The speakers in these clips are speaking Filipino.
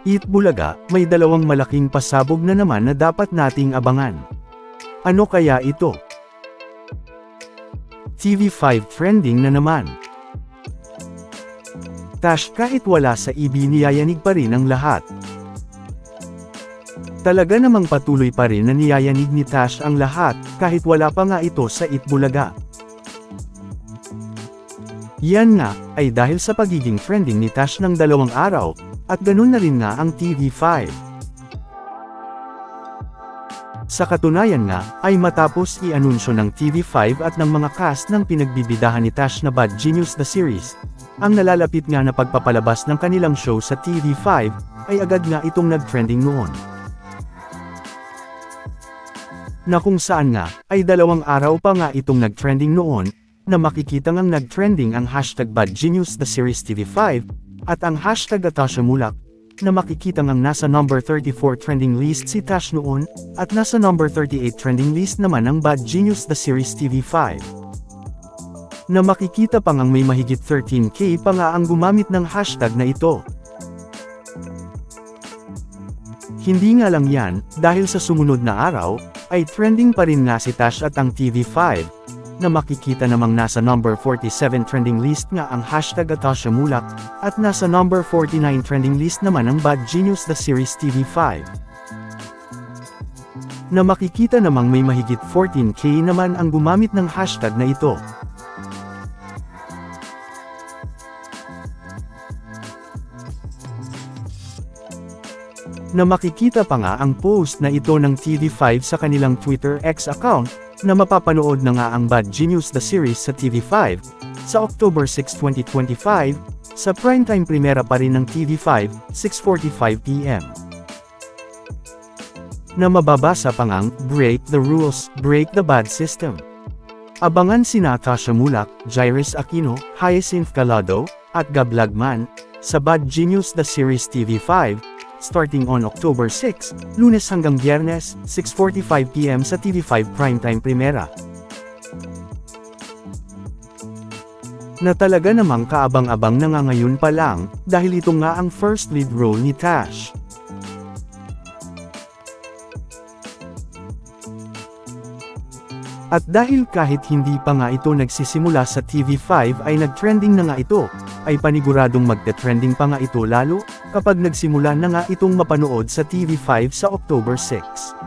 Eat Bulaga, may dalawang malaking pasabog na naman na dapat nating abangan. Ano kaya ito? TV5 trending na naman. Tash kahit wala sa EB niyayanig pa rin ang lahat. Talaga namang patuloy pa rin na niyayanig ni Tash ang lahat, kahit wala pa nga ito sa Itbulaga. Yan nga, ay dahil sa pagiging trending ni Tash ng dalawang araw, at ganun na rin nga ang TV5. Sa katunayan nga, ay matapos i-anunsyo ng TV5 at ng mga cast ng pinagbibidahan ni Tash na Bad Genius The Series, ang nalalapit nga na pagpapalabas ng kanilang show sa TV5, ay agad nga itong nag-trending noon. Na kung saan nga, ay dalawang araw pa nga itong nag-trending noon, na makikita ngang nag-trending ang hashtag Bad Genius The Series TV5, at ang hashtag Atasha Mulak, na makikita ngang nasa number 34 trending list si Tash noon, at nasa number 38 trending list naman ang Bad Genius The Series TV5. Na makikita pa ngang may mahigit 13k pa nga ang gumamit ng hashtag na ito. Hindi nga lang yan, dahil sa sumunod na araw, ay trending pa rin nga si Tash at ang TV5, na makikita namang nasa number 47 trending list nga ang hashtag Atasha Mulak, at nasa number 49 trending list naman ang Bad Genius The Series TV5. Na makikita namang may mahigit 14k naman ang gumamit ng hashtag na ito. Na makikita pa nga ang post na ito ng TV5 sa kanilang Twitter X account, na mapapanood na nga ang Bad Genius The Series sa TV5, sa October 6, 2025, sa primetime primera pa rin ng TV5, 6.45pm. Na mababasa pa ngang, Break the Rules, Break the Bad System. Abangan si Natasha Mulak, Jairus Aquino, Hyacinth Calado, at Gablagman, sa Bad Genius The Series TV5, starting on October 6, lunes hanggang biyernes, 6.45pm sa TV5 Primetime Primera. Na talaga namang kaabang-abang na nga ngayon pa lang, dahil ito nga ang first lead role ni Tash. At dahil kahit hindi pa nga ito nagsisimula sa TV5 ay nagtrending na nga ito, ay paniguradong magte-trending pa nga ito lalo, kapag nagsimula na nga itong mapanood sa TV5 sa October 6.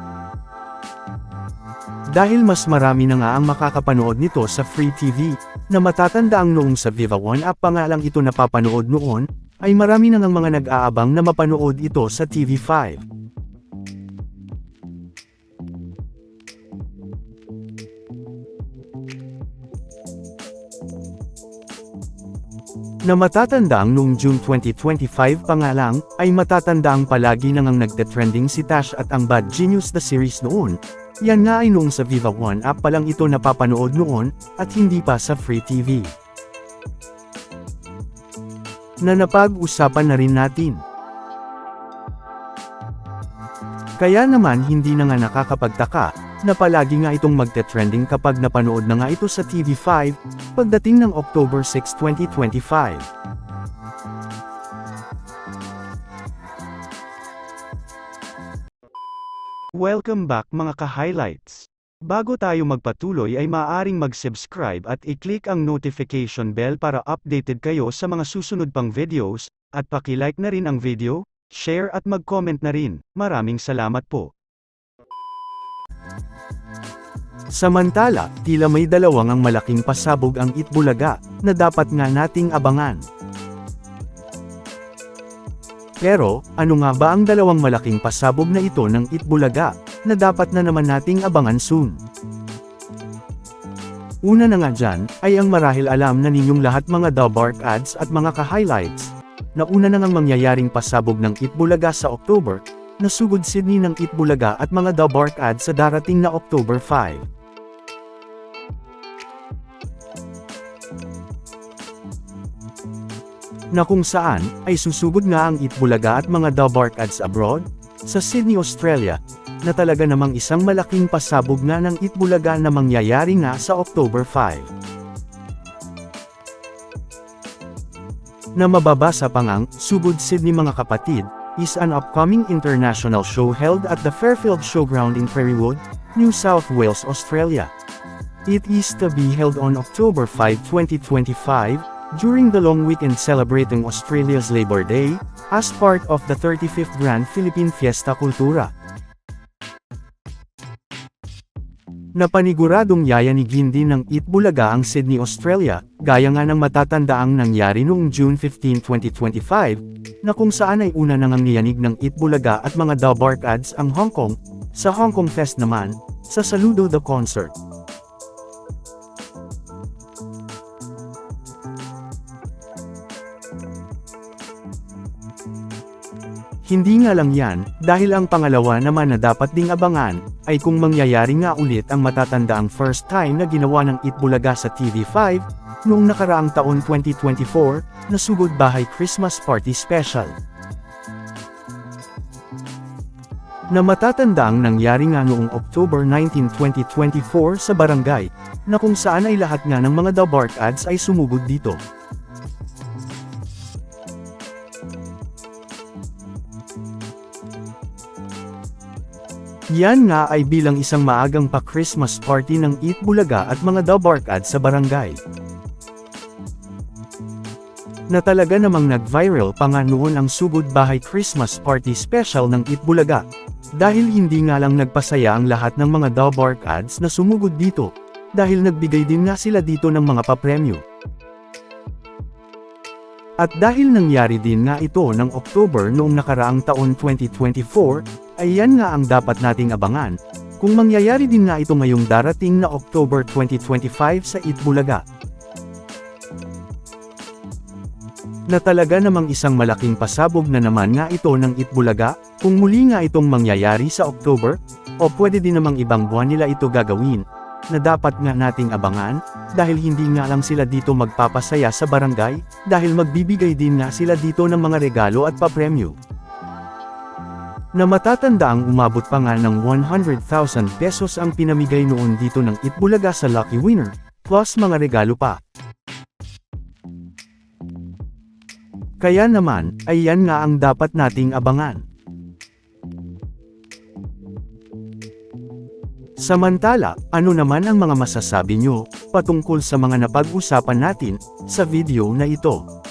Dahil mas marami na nga ang makakapanood nito sa Free TV, na matatanda ang noong sa Viva One app pa nga lang ito napapanood noon, ay marami na ng mga nag-aabang na mapanood ito sa TV5. Na matatanda ang noong June 2025 pa nga lang, ay matatanda ang palagi nang ang nagte-trending si Tash at ang Bad Genius The Series noon. Yan nga ay noong sa Viva One app pa lang ito napapanood noon, at hindi pa sa Free TV. Na napag-usapan na rin natin. Kaya naman hindi na nga nakakapagtaka, na palagi nga itong magte-trending kapag napanood na nga ito sa TV5, pagdating ng October 6, 2025. Welcome back mga ka-highlights. Bago tayo magpatuloy ay maaaring mag-subscribe at i-click ang notification bell para updated kayo sa mga susunod pang videos, at paki-like na rin ang video, share at mag-comment na rin. Maraming salamat po. Samantala, tila may dalawang ang malaking pasabog ang Itbulaga, na dapat nga nating abangan. Pero, ano nga ba ang dalawang malaking pasabog na ito ng Itbulaga, na dapat na naman nating abangan soon? Una na nga dyan, ay ang marahil alam na ninyong lahat mga Dabark ads at mga ka-highlights, na una na ngang mangyayaring pasabog ng Itbulaga sa October, na sugod Sydney ng Itbulaga at mga Dabark ads sa darating na October 5. na kung saan, ay susugod nga ang Itbulaga at mga Dabark ads abroad, sa Sydney, Australia, na talaga namang isang malaking pasabog nga ng Itbulaga na mangyayari nga sa October 5. Na mababasa pa ngang, sugod Sydney mga kapatid, is an upcoming international show held at the Fairfield Showground in Prairiewood, New South Wales, Australia. It is to be held on October 5, 2025, during the long weekend celebrating Australia's Labor Day, as part of the 35th Grand Philippine Fiesta Cultura. Napaniguradong yayanigin din ng Itbulaga ang Sydney, Australia, gaya nga ng matatandaang nangyari noong June 15, 2025, na kung saan ay una nang niyanig ng Itbulaga at mga ads ang Hong Kong, sa Hong Kong Fest naman, sa Saludo the Concert. Hindi nga lang yan, dahil ang pangalawa naman na dapat ding abangan, ay kung mangyayari nga ulit ang matatandaang first time na ginawa ng Itbulaga sa TV5, noong nakaraang taon 2024, na Sugod Bahay Christmas Party Special. Na matatandaang nangyari nga noong October 19, 2024 sa barangay, na kung saan ay lahat nga ng mga Dabark ads ay sumugod dito. Yan nga ay bilang isang maagang pa-Christmas party ng Eat Bulaga at mga Dabark ads sa barangay. Na talaga namang nag-viral pa nga noon ang Sugod Bahay Christmas Party Special ng Eat Bulaga. Dahil hindi nga lang nagpasaya ang lahat ng mga Dabark ads na sumugod dito, dahil nagbigay din nga sila dito ng mga papremyo. At dahil nangyari din nga ito ng October noong nakaraang taon 2024, ay yan nga ang dapat nating abangan, kung mangyayari din nga ito ngayong darating na October 2025 sa Itbulaga. Na talaga namang isang malaking pasabog na naman nga ito ng Itbulaga, kung muli nga itong mangyayari sa October, o pwede din namang ibang buwan nila ito gagawin, na dapat nga nating abangan, dahil hindi nga lang sila dito magpapasaya sa barangay, dahil magbibigay din nga sila dito ng mga regalo at papremyo. Na matatanda ang umabot pa nga ng 100,000 pesos ang pinamigay noon dito ng Itbulaga sa Lucky Winner, plus mga regalo pa. Kaya naman, ay yan nga ang dapat nating abangan. Samantala, ano naman ang mga masasabi nyo, patungkol sa mga napag-usapan natin, sa video na ito?